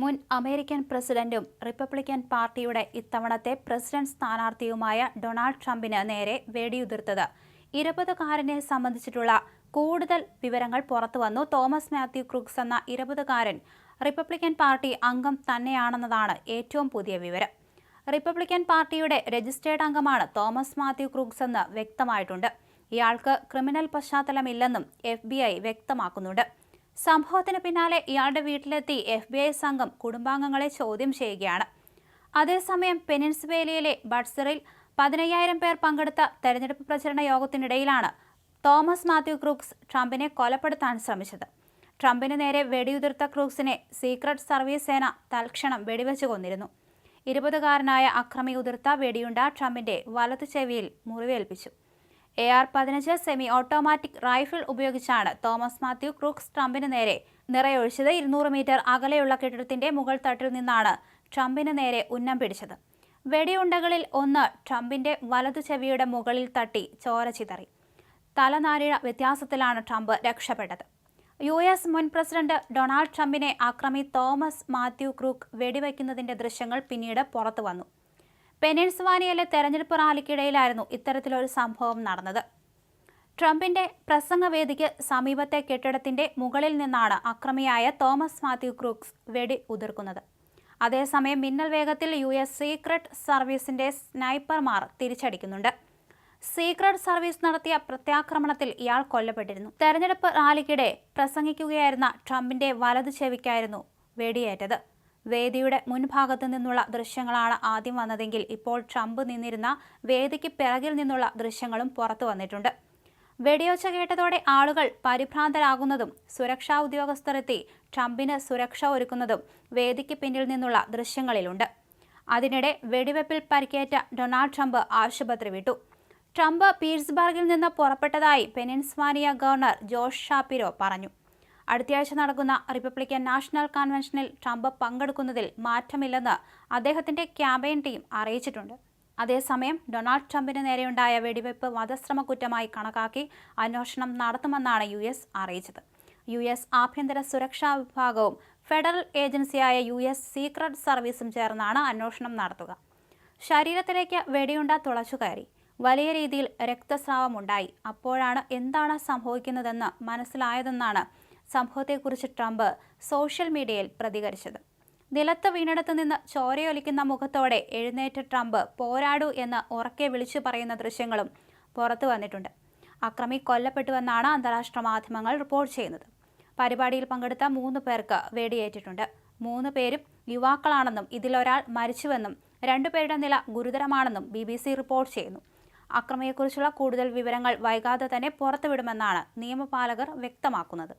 മുൻ അമേരിക്കൻ പ്രസിഡന്റും റിപ്പബ്ലിക്കൻ പാർട്ടിയുടെ ഇത്തവണത്തെ പ്രസിഡന്റ് സ്ഥാനാർത്ഥിയുമായ ഡൊണാൾഡ് ട്രംപിന് നേരെ വെടിയുതിർത്തത്. ഇരുപതുകാരനെ സംബന്ധിച്ചിട്ടുള്ള കൂടുതൽ വിവരങ്ങൾ പുറത്തുവന്നു. തോമസ് മാത്യു ക്രൂക്സ് എന്ന ഇരുപതുകാരൻ റിപ്പബ്ലിക്കൻ പാർട്ടി അംഗം തന്നെയാണെന്നതാണ് ഏറ്റവും പുതിയ വിവരം. റിപ്പബ്ലിക്കൻ പാർട്ടിയുടെ രജിസ്റ്റേർഡ് അംഗമാണ് തോമസ് മാത്യു ക്രൂക്സ് എന്ന് വ്യക്തമായിട്ടുണ്ട്. ഇയാൾക്ക് ക്രിമിനൽ പശ്ചാത്തലമില്ലെന്നും എഫ് വ്യക്തമാക്കുന്നുണ്ട്. സംഭവത്തിന് പിന്നാലെ ഇയാളുടെ വീട്ടിലെത്തി എഫ് ബി ഐ സംഘം കുടുംബാംഗങ്ങളെ ചോദ്യം ചെയ്യുകയാണ്. അതേസമയം പെനിൻസ്വേലിയയിലെ ബട്സറിൽ പതിനയ്യായിരം പേർ പങ്കെടുത്ത തെരഞ്ഞെടുപ്പ് പ്രചരണ യോഗത്തിനിടയിലാണ് തോമസ് മാത്യു ക്രൂക്സ് ട്രംപിനെ കൊലപ്പെടുത്താൻ ശ്രമിച്ചത്. ട്രംപിന് നേരെ വെടിയുതിർത്ത ക്രൂക്സിനെ സീക്രട്ട് സർവീസ് സേന തൽക്ഷണം വെടിവെച്ചു കൊന്നിരുന്നു. ഇരുപതുകാരനായ അക്രമി ഉതിർത്ത വെടിയുണ്ട ട്രംപിന്റെ വലതു ചെവിയിൽ മുറിവേൽപ്പിച്ചു. എ ആർ പതിനഞ്ച് സെമി ഓട്ടോമാറ്റിക് റൈഫിൾ ഉപയോഗിച്ചാണ് തോമസ് മാത്യു ക്രൂക്സ് ട്രംപിന് നേരെ നിറയൊഴിച്ചത്. ഇരുന്നൂറ് മീറ്റർ അകലെയുള്ള കെട്ടിടത്തിന്റെ മുകൾ തട്ടിൽ നിന്നാണ് ട്രംപിന് നേരെ ഉന്നം പിടിച്ചത്. വെടിയുണ്ടകളിൽ ഒന്ന് ട്രംപിന്റെ വലതു ചെവിയുടെ മുകളിൽ തട്ടി ചോര ചിതറി. തലനാരിഴ വ്യത്യാസത്തിലാണ് ട്രംപ് രക്ഷപ്പെട്ടത്. യു എസ് മുൻ പ്രസിഡന്റ് ഡൊണാൾഡ് ട്രംപിനെ ആക്രമി തോമസ് മാത്യു ക്രൂക്ക് വെടിവെക്കുന്നതിന്റെ ദൃശ്യങ്ങൾ പിന്നീട് പുറത്തു വന്നു. പെനിൻസ്വാനിയയിലെ തെരഞ്ഞെടുപ്പ് റാലിക്കിടയിലായിരുന്നു ഇത്തരത്തിലൊരു സംഭവം നടന്നത്. ട്രംപിന്റെ പ്രസംഗവേദിക്ക് സമീപത്തെ കെട്ടിടത്തിന്റെ മുകളിൽ നിന്നാണ് അക്രമിയായ തോമസ് മാത്യു ക്രൂക്സ് വെടി ഉതിർക്കുന്നത്. അതേസമയം മിന്നൽ വേഗത്തിൽ യു എസ് സീക്രട്ട് സർവീസിന്റെ സ്നൈപ്പർമാർ തിരിച്ചടിക്കുന്നുണ്ട്. സീക്രട്ട് സർവീസ് നടത്തിയ പ്രത്യാക്രമണത്തിൽ ഇയാൾ കൊല്ലപ്പെട്ടിരുന്നു. തെരഞ്ഞെടുപ്പ് റാലിക്കിടെ പ്രസംഗിക്കുകയായിരുന്ന ട്രംപിന്റെ വലതു ചെവിക്കായിരുന്നു വെടിയേറ്റത്. വേദിയുടെ മുൻഭാഗത്തു നിന്നുള്ള ദൃശ്യങ്ങളാണ് ആദ്യം വന്നതെങ്കിൽ ഇപ്പോൾ ട്രംപ് നിന്നിരുന്ന വേദിക്ക് പിറകിൽ നിന്നുള്ള ദൃശ്യങ്ങളും പുറത്തു വന്നിട്ടുണ്ട്. വെടിയൊച്ച കേട്ടതോടെ ആളുകൾ പരിഭ്രാന്തരാകുന്നതും സുരക്ഷാ ഉദ്യോഗസ്ഥരെത്തി ട്രംപിന് സുരക്ഷ ഒരുക്കുന്നതും വേദിക്ക് പിന്നിൽ നിന്നുള്ള ദൃശ്യങ്ങളിലുണ്ട്. അതിനിടെ വെടിവെപ്പിൽ പരിക്കേറ്റ ഡൊണാൾഡ് ട്രംപ് ആശുപത്രി വിട്ടു. ട്രംപ് പീറ്റ്സ്ബർഗിൽ നിന്ന് പുറപ്പെട്ടതായി പെനിൻസ്വാനിയ ഗവർണർ ജോഷ് ഷാപ്പിരോ പറഞ്ഞു. അടുത്തയാഴ്ച നടക്കുന്ന റിപ്പബ്ലിക്കൻ നാഷണൽ കൺവെൻഷനിൽ ട്രംപ് പങ്കെടുക്കുന്നതിൽ മാറ്റമില്ലെന്ന് അദ്ദേഹത്തിന്റെ ക്യാമ്പയിൻ ടീം അറിയിച്ചിട്ടുണ്ട്. അതേസമയം ഡൊണാൾഡ് ട്രംപിന് നേരെയുണ്ടായ വെടിവയ്പ് വധശ്രമ കുറ്റമായി കണക്കാക്കി അന്വേഷണം നടത്തുമെന്നാണ് യു എസ് അറിയിച്ചത്. യു എസ് ആഭ്യന്തര സുരക്ഷാ വിഭാഗവും ഫെഡറൽ ഏജൻസിയായ യു എസ് സീക്രട്ട് സർവീസും ചേർന്നാണ് അന്വേഷണം നടത്തുക. ശരീരത്തിലേക്ക് വെടിയുണ്ട തുളച്ചു കയറി. വലിയ രീതിയിൽ രക്തസ്രാവമുണ്ടായി. അപ്പോഴാണ് എന്താണ് സംഭവിക്കുന്നതെന്ന് മനസ്സിലായതെന്നാണ് സംഭവത്തെക്കുറിച്ച് ട്രംപ് സോഷ്യൽ മീഡിയയിൽ പ്രതികരിച്ചത്. നിലത്ത് വീണിടത്തു നിന്ന് ചോരയൊലിക്കുന്ന മുഖത്തോടെ എഴുന്നേറ്റ ട്രംപ് പോരാടൂ എന്ന് ഉറക്കെ വിളിച്ചു പറയുന്ന ദൃശ്യങ്ങളും പുറത്തു വന്നിട്ടുണ്ട്. അക്രമി കൊല്ലപ്പെട്ടുവെന്നാണ് അന്താരാഷ്ട്ര മാധ്യമങ്ങൾ റിപ്പോർട്ട് ചെയ്യുന്നത്. പരിപാടിയിൽ പങ്കെടുത്ത മൂന്ന് പേർക്ക് വെടിയേറ്റിട്ടുണ്ട്. മൂന്ന് പേരും യുവാക്കളാണെന്നും ഇതിലൊരാൾ മരിച്ചുവെന്നും രണ്ടുപേരുടെ നില ഗുരുതരമാണെന്നും ബി ബി സി റിപ്പോർട്ട് ചെയ്യുന്നു. അക്രമിയെക്കുറിച്ചുള്ള കൂടുതൽ വിവരങ്ങൾ വൈകാതെ തന്നെ പുറത്തുവിടുമെന്നാണ് നിയമപാലകർ വ്യക്തമാക്കുന്നത്.